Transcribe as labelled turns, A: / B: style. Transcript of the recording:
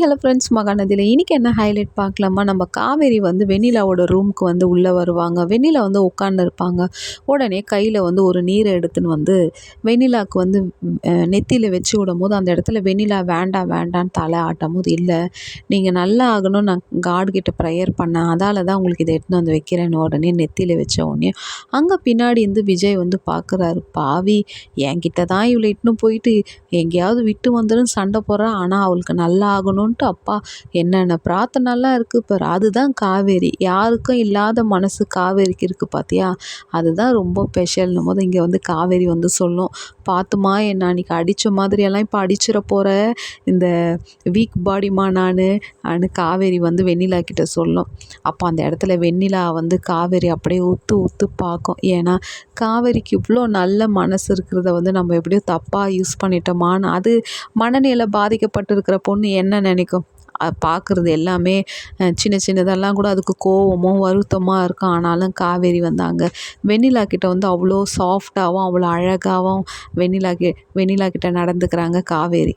A: Hello friends மகாநதியில் இன்றைக்கி என்ன highlight பார்க்கலாமா? நம்ம காவேரி வந்து வெண்ணிலாவோட ரூமுக்கு வந்து உள்ளே வருவாங்க. வெண்ணிலா வந்து உட்காந்துருப்பாங்க உடனே கையில் வந்து ஒரு நீரை எடுத்துன்னு வந்து வெண்ணிலாவுக்கு வந்து நெத்தியில் வச்சு விடும் போது அந்த இடத்துல வெண்ணிலா வேண்டாம் வேண்டான்னு தலை ஆட்டும் போது இல்லை நீங்கள் நல்லா ஆகணும். நான் காட்கிட்ட ப்ரேயர் பண்ணேன். அதால் தான் உங்களுக்கு இதை எடுத்துன்னு வந்து வைக்கிறேன்னு. உடனே நெத்தியில் வச்ச உடனே அங்கே பின்னாடி இருந்து விஜய் வந்து பார்க்குறாரு. பாவி என்கிட்ட தான் இவளை இட்டுன்னு போயிட்டு எங்கேயாவது விட்டு வந்துடும் சண்டை போடுறா. ஆனால் அவளுக்கு நல்லா ஆகணும். வரணுன்ட்டு அப்பா என்னென்ன பிரார்த்தனைலாம் இருக்குது பார் அதுதான் காவேரி. யாருக்கும் இல்லாத மனசு காவேரிக்கு இருக்குது பார்த்தியா அதுதான் ரொம்ப ஸ்பெஷல்னும் போது இங்கே வந்து காவேரி வந்து சொல்லும். பார்த்துமா என்ன அன்றைக்கி அடித்த மாதிரியெல்லாம் இப்போ அடிச்சிட போகிற இந்த வீக் பாடிமா நான்? அனு காவேரி வந்து வெண்ணிலா கிட்ட சொல்லும். அப்போ அந்த இடத்துல வெண்ணிலா வந்து காவேரி அப்படியே உத்து உத்து பார்க்கும். ஏன்னா காவேரிக்கு இவ்வளோ நல்ல மனசு இருக்கிறத வந்து நம்ம எப்படியோ தப்பாக யூஸ் பண்ணிட்டோமான்னு அது மனநிலை பாதிக்கப்பட்டிருக்கிற பொண்ணு என்ன நினைக்கும். பார்க்குறது எல்லாமே சின்ன சின்னதெல்லாம் கூட அதுக்கு கோவமோ வருத்தமாக இருக்கும் ஆனாலும் காவேரி வந்தாங்க. வெண்ணிலா கிட்ட வந்து அவ்வளோ சாஃப்டாகவும் அவ்வளோ அழகாகவும் வெண்ணிலா கி வெண்ணிலா கிட்ட நடந்துக்கிறாங்க காவேரி.